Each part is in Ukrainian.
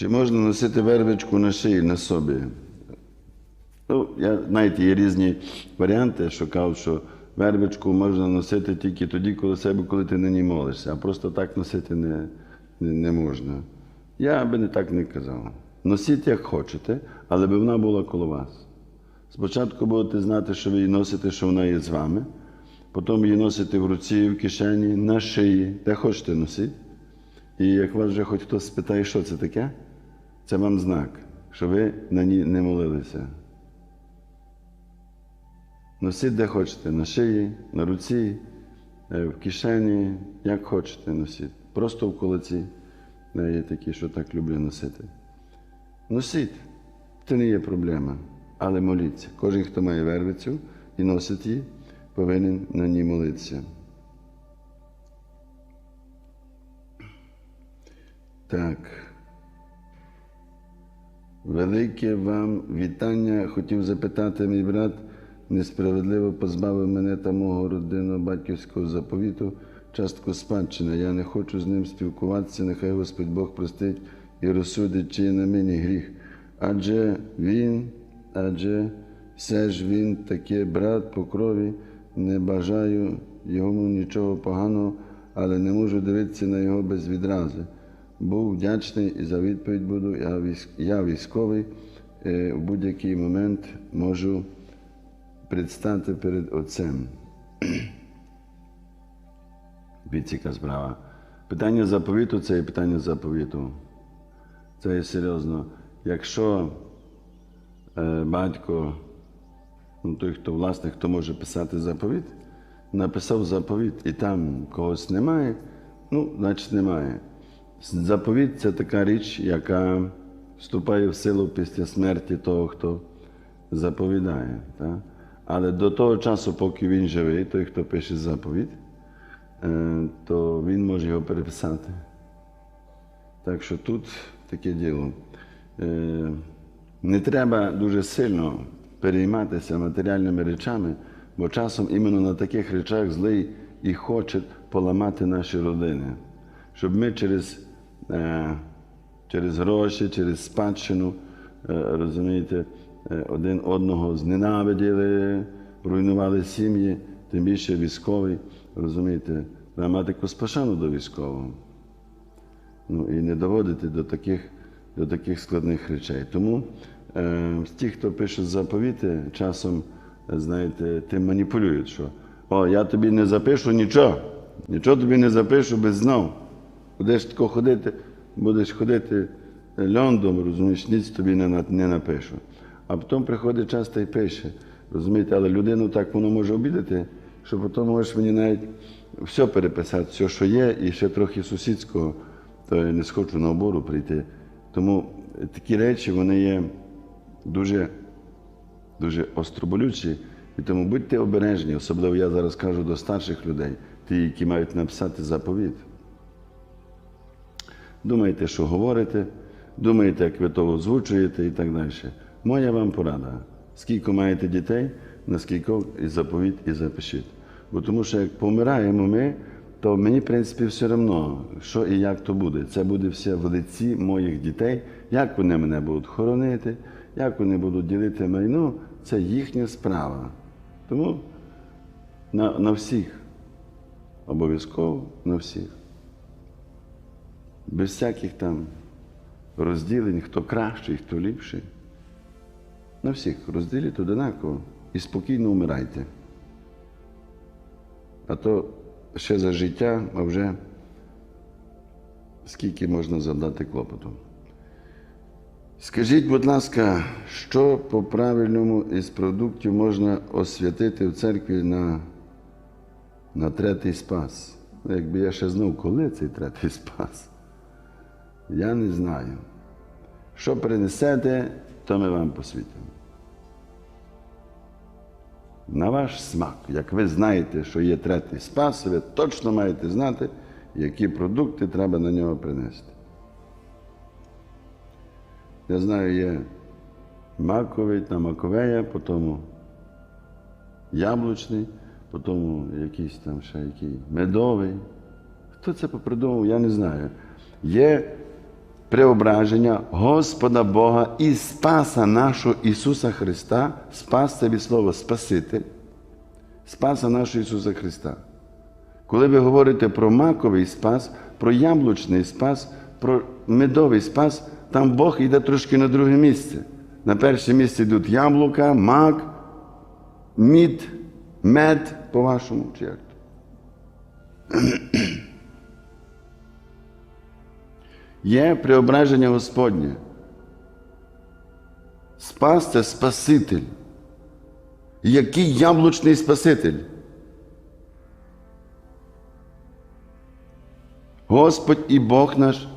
Чи можна носити вервичку на шиї на собі? Ну, я, знаєте, є різні варіанти, що кажуть, що вервичку можна носити тільки тоді, коли себе, коли ти на ній молишся, а просто так носити не, не, не можна. Я би не так не казав. Носіть як хочете, але би вона була коло вас. Спочатку будете знати, що ви її носите, що вона є з вами, потім її носите в руці, в кишені, на шиї, де хочете носити. І як вас вже хоч хтось спитає, що це таке, це вам знак, що ви на ній не молилися. Носіть де хочете, на шиї, на руці, е, в кишені, як хочете носіть. Просто в кулаці. Е, Є такі, що так люблю носити. Носіть, це не є проблема, але моліться. Кожен, хто має вервицю і носить її, повинен на ній молитися. Так. Велике вам вітання. Хотів запитати, мій брат несправедливо позбавив мене та мого родинного батьківського заповіту, частку спадщини. Я не хочу з ним спілкуватися, нехай Господь Бог простить і розсудить, чи на мені гріх. Адже він, адже все ж він таки брат по крові, не бажаю йому нічого поганого, але не можу дивитися на його без відрази. Був вдячний і за відповідь буду. Я, військ, я військовий, е, в будь-який момент можу предстати перед Отцем. Біціка справа. Питання заповіту це є питання заповіту. Це є серйозно. Якщо е, батько, ну, той, хто власник, хто може писати заповіт, написав заповіт, і там когось немає, ну, значить немає. Заповіт це така річ, яка вступає в силу після смерті того, хто заповідає. Так? Але до того часу, поки він живий, той, хто пише заповідь, е, то він може його переписати. Так що тут таке діло. Е, Не треба дуже сильно перейматися матеріальними речами, бо часом іменно на таких речах злий і хоче поламати наші родини, щоб ми через, через гроші, через спадщину, е, розумієте, е, один одного зненавиділи, руйнували сім'ї, тим більше військовий, розумієте, треба мати пошану до військового ну, і не доводити до таких, до таких складних речей. Тому е, ті, хто пише заповіти, часом, е, знаєте, тим маніпулюють, що о, я тобі не запишу нічого, нічого тобі не запишу без знов. Будеш тако ходити, будеш ходити льондом, розумієш, ніц тобі не, не напишу. А потім приходить час та й пише. Розумієте, але людину так воно може обідати, що потім можеш мені навіть все переписати, все, що є, і ще трохи сусідського, то я не схочу на обору прийти. Тому такі речі вони є дуже, дуже остроболючі. І тому будьте обережні, особливо я зараз кажу до старших людей, ті, які мають написати заповіт. Думайте, що говорите, думайте, як ви то озвучуєте і так далі. Моя вам порада. Скільки маєте дітей, наскільки і заповіт, і запишіть. Бо тому що як помираємо ми, то мені, в принципі, все одно, що і як то буде. Це буде все в лиці моїх дітей, як вони мене будуть хоронити, як вони будуть ділити майно, це їхня справа. Тому на, на всіх, обов'язково на всіх без всяких там розділень, хто кращий, хто ліпший. На всіх розділіть одинаково і спокійно вмирайте. А то ще за життя, а вже скільки можна завдати клопоту. Скажіть, будь ласка, що по правильному із продуктів можна освятити в церкві на, на третій спас? Ну, Якби я ще знав, коли цей третій спас. Я не знаю. Що принесете, то ми вам посвітимо. На ваш смак, як ви знаєте, що є третій спас, ви точно маєте знати, які продукти треба на нього принести. Я знаю, є маковий та маковея, потім яблучний, потім якийсь там ще який медовий. Хто це попридумав, я не знаю. Є преображення Господа Бога і Спаса нашого Ісуса Христа. Спас це від слова Спаситель. Спаса нашого Ісуса Христа. Коли ви говорите про маковий спас, про яблучний спас, про медовий спас, там Бог йде трошки на друге місце. На перше місце йдуть яблука, мак, мід, мед, по-вашому, чи як? Є преображення Господнє. Спас це Спаситель. Який яблучний Спаситель? Господь і Бог наш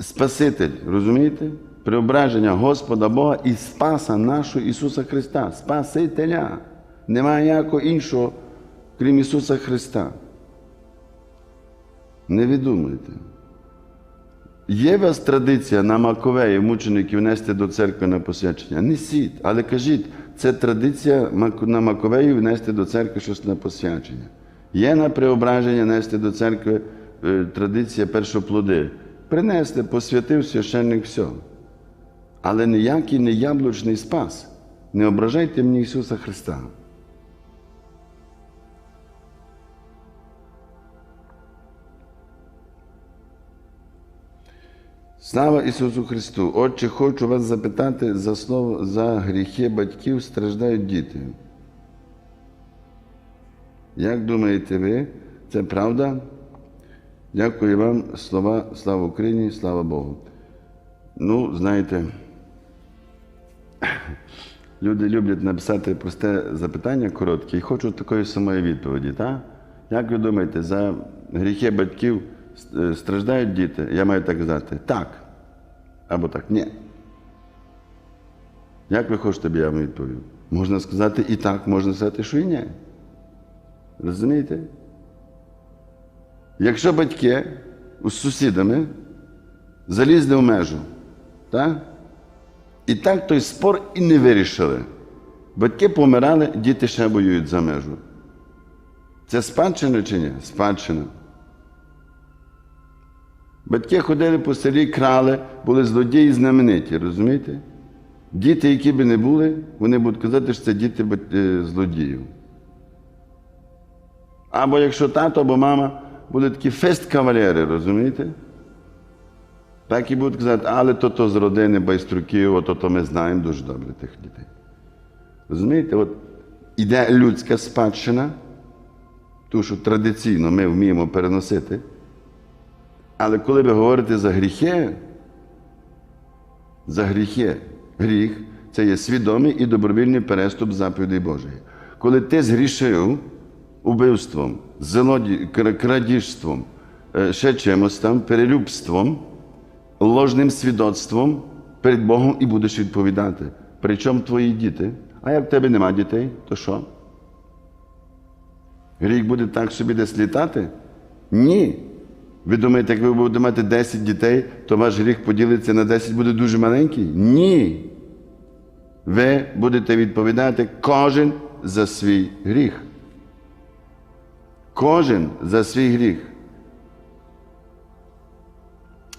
Спаситель, розумієте? Преображення Господа Бога і Спаса нашого Ісуса Христа, Спасителя. Немає ніякого іншого, крім Ісуса Христа. Не видумуйте. Є у вас традиція на Маковеї мучеників нести до церкви на посвячення? Несіть, але кажіть, це традиція на Маковеї внести до церкви щось на посвячення. Є на преображення нести до церкви е, традиція першоплоди. Принести, посвятив священник все. Але ніякий не яблучний спас. Не ображайте мені Ісуса Христа. Слава Ісусу Христу! Отче, хочу вас запитати за слово за гріхи батьків страждають діти. Як думаєте ви, це правда? Дякую вам, слова, слава Україні, слава Богу. Ну, знаєте, люди люблять написати просте запитання коротке і хочуть такої самої відповіді. так? Як ви думаєте, за гріхи батьків страждають діти? Я маю так казати, так. Або так, ні. Як ви хочете, я вам відповів? Можна сказати і так, можна сказати, що і ні. Розумієте? Якщо батьки з сусідами залізли в межу, так? і так той спор і не вирішили. Батьки помирали, діти ще воюють за межу. Це спадщина чи ні? Спадщина. Батьки ходили по селі, крали, були злодії знамениті, розумієте? Діти, які би не були, вони будуть казати, що це діти е, злодіїв. Або якщо тато або мама були такі фест-кавалери, розумієте? Так і будуть казати, але то то з родини байструків, ото то ми знаємо дуже добре тих дітей. Розумієте, от іде людська спадщина, ту, що традиційно ми вміємо переносити. Але коли ви говорите за гріхи, за гріхи, гріх це є свідомий і добровільний переступ заповідей Божої. Коли ти згрішив убивством, злоді, крадіжством, е, ще чимось там, перелюбством, ложним свідоцтвом перед Богом і будеш відповідати. Причому твої діти? А як в тебе нема дітей, то що? Гріх буде так собі десь літати? Ні. Ви думаєте, як ви будете мати 10 дітей, то ваш гріх поділиться на 10 буде дуже маленький? Ні. Ви будете відповідати кожен за свій гріх. Кожен за свій гріх.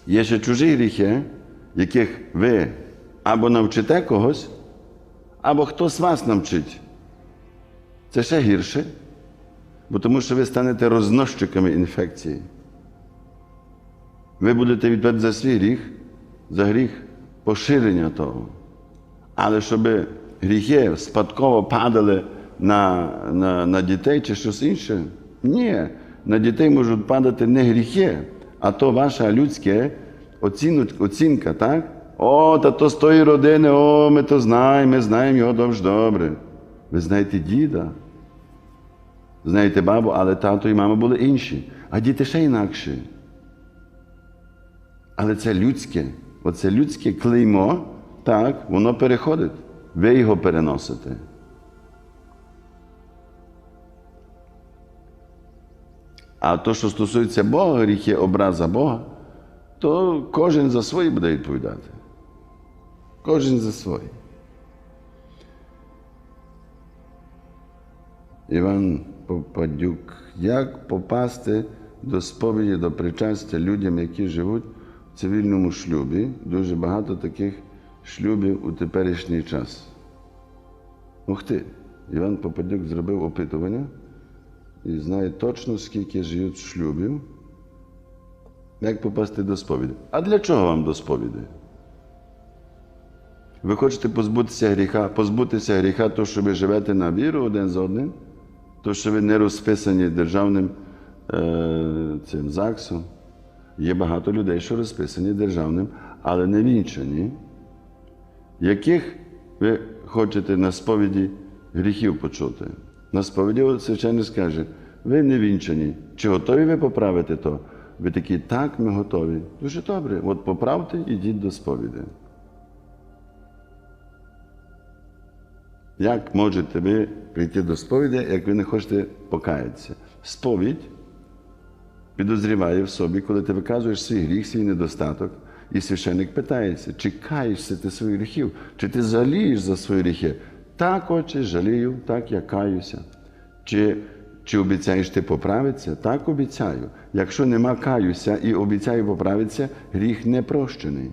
Є ще чужі гріхи, яких ви або навчите когось, або хтось вас навчить. Це ще гірше, бо тому що ви станете рознощиками інфекції. Ви будете відповідати за свій гріх, за гріх поширення того. Але щоб гріхи спадково падали на, на, на дітей чи щось інше, ні. На дітей можуть падати не гріхи, а то ваша людська оцінка, так? О, та то з тої родини, о, ми то знаємо, ми знаємо його дуже добре. Ви знаєте діда, знаєте бабу, але тато і мама були інші, а діти ще інакші. Але це людське, оце людське клеймо, так, воно переходить. Ви його переносите. А то, що стосується Бога, гріхи образа Бога, то кожен за свої буде відповідати. Кожен за свої. Іван Попадюк. Як попасти до сповіді, до причастя людям, які живуть цивільному шлюбі, дуже багато таких шлюбів у теперішній час. Ух ти! Іван Попадюк зробив опитування і знає точно, скільки живуть шлюбів. Як попасти до сповіді? А для чого вам до сповіді? Ви хочете позбутися гріха, позбутися гріха, то що ви живете на віру один з одним, то що ви не розписані державним е, цим ЗАГСом. Є багато людей, що розписані державним, але не вінчані, яких ви хочете на сповіді гріхів почути. На сповіді священник скаже, ви не вінчані. Чи готові ви поправити то? Ви такі, так, ми готові. Дуже добре. От поправте, ідіть до сповіді. Як можете ви прийти до сповіді, як ви не хочете покаятися? Сповідь підозріває в собі, коли ти виказуєш свій гріх, свій недостаток, і священник питається, чи каєшся ти своїх гріхів, чи ти жалієш за свої гріхи? Так, отче, жалію, так я каюся. Чи, чи обіцяєш ти поправитися? Так обіцяю. Якщо нема каюся і обіцяю поправитися, гріх не прощений.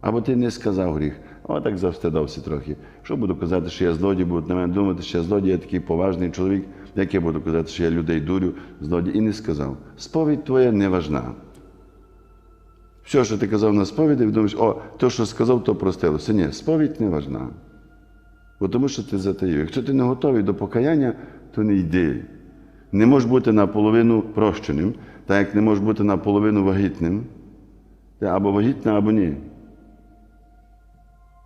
Або ти не сказав гріх. О, так завстидався трохи. Що буду казати, що я злодій, будуть на мене думати, що я злодій, я такий поважний чоловік, як я буду казати, що я людей дурю, злодій, і не сказав. Сповідь твоя не важна. Все, що ти казав на сповіді, думаєш, о, то, що сказав, то простилося. Ні, сповідь не важна. Бо тому що ти затаїв. Якщо ти не готовий до покаяння, то не йди. Не можеш бути наполовину прощеним, так як не можеш бути наполовину вагітним. Ти або вагітна, або ні.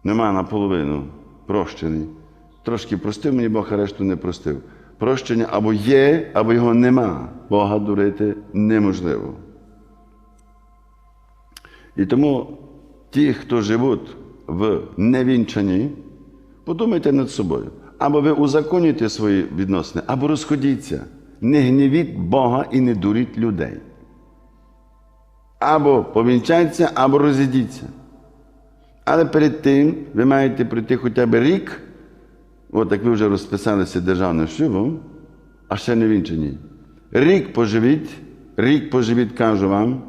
Нема наполовину прощений. Трошки простив мені Бог, а решту не простив. Прощення або є, або його нема. Бога дурити неможливо. І тому ті, хто живуть в невінчанні, подумайте над собою. Або ви узаконюєте свої відносини, або розходіться. Не гнівіть Бога і не дуріть людей. Або повінчайтеся, або розійдіться. Але перед тим ви маєте пройти хоча б рік, от як ви вже розписалися державним шлюбом, а ще не вінчані. Рік поживіть, рік поживіть, кажу вам.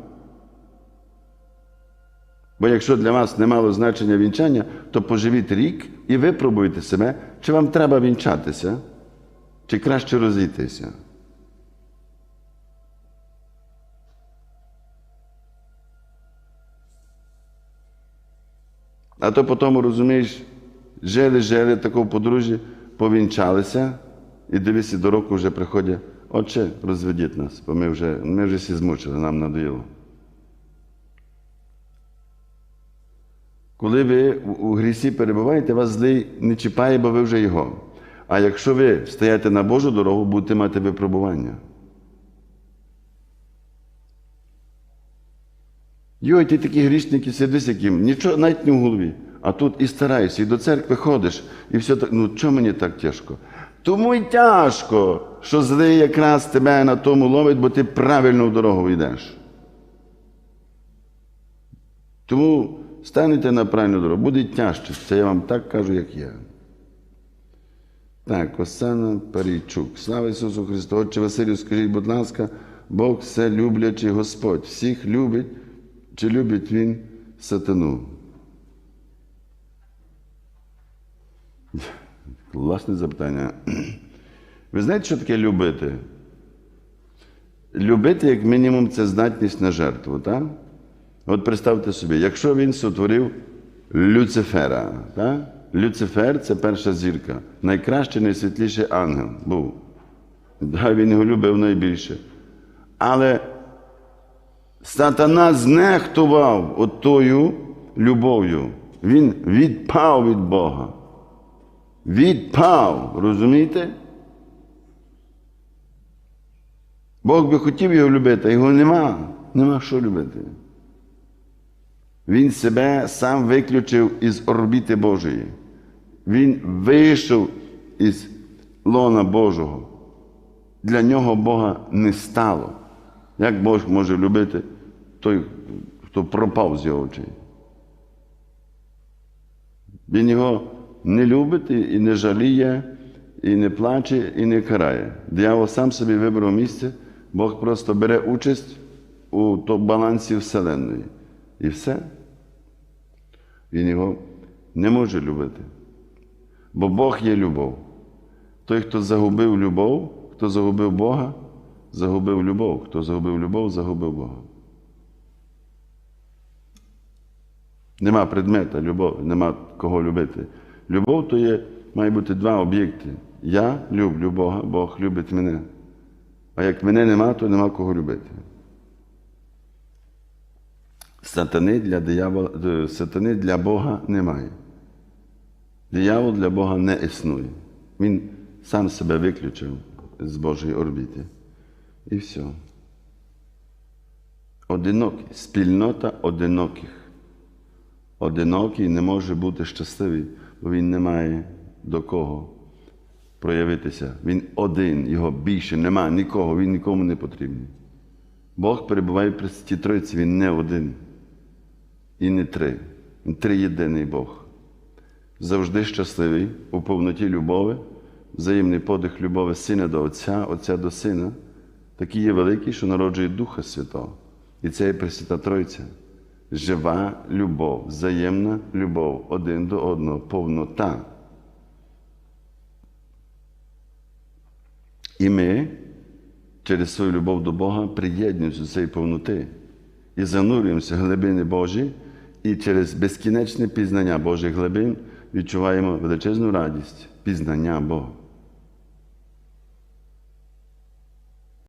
Бо якщо для вас не мало значення вінчання, то поживіть рік і випробуйте себе, чи вам треба вінчатися, чи краще розійтися. А то потім, розумієш, жили-жили такого подружжя, повінчалися, і дивись, і до року вже приходять, отче, розведіть нас, бо ми вже, ми вже всі змучили, нам надоїло. Коли ви у грісі перебуваєте, вас злий не чіпає, бо ви вже його. А якщо ви стаєте на Божу дорогу, будете мати випробування. Йой, ти такі грішники сидиш, яким нічого навіть не в голові. А тут і стараєшся, і до церкви ходиш, і все так. Ну чому мені так тяжко? Тому й тяжко, що злий якраз тебе на тому ловить, бо ти правильно в дорогу йдеш. Тому станете на правильну дорогу, буде тяжче. Це я вам так кажу, як я. Так, Оксана Парійчук. Слава Ісусу Христу! Отче Василю, скажіть, будь ласка, Бог все люблячий Господь. Всіх любить, чи любить Він сатану? Власне запитання. Ви знаєте, що таке любити? Любити, як мінімум, це здатність на жертву, так? От представте собі, якщо він сотворив Люцифера, так? Люцифер це перша зірка, найкращий, найсвітліший ангел був. Да, він його любив найбільше. Але сатана знехтував отою любов'ю. Він відпав від Бога. Відпав, розумієте? Бог би хотів його любити, а його нема. Нема що любити. Він себе сам виключив із орбіти Божої. Він вийшов із лона Божого. Для нього Бога не стало. Як Бог може любити той, хто пропав з його очей? Він його не любить і не жаліє, і не плаче, і не карає. Диявол сам собі вибрав місце, Бог просто бере участь у балансі Вселенної. І все. Він його не може любити. Бо Бог є любов. Той, хто загубив любов, хто загубив Бога, загубив любов. Хто загубив любов, загубив Бога. Нема предмета любові, нема кого любити. Любов то є, має бути два об'єкти. Я люблю Бога, Бог любить мене. А як мене нема, то нема кого любити. Сатани для, диявола, е, сатани для Бога немає. Диявол для Бога не існує. Він сам себе виключив з Божої орбіти. І все. Одинокий. Спільнота одиноких. Одинокий не може бути щасливий, бо він не має до кого проявитися. Він один, його більше немає нікого, він нікому не потрібний. Бог перебуває в Пресвятій Тройці, він не один і не три. Він триєдиний Бог. Завжди щасливий у повноті любові, взаємний подих любові сина до Отця, Отця до Сина, такий є великий, що народжує Духа Святого. І це є Пресвята Тройця. Жива любов, взаємна любов один до одного, повнота. І ми через свою любов до Бога приєднуємося до цієї повноти і занурюємося в глибини Божі, і через безкінечне пізнання Божих глибин відчуваємо величезну радість пізнання Бога.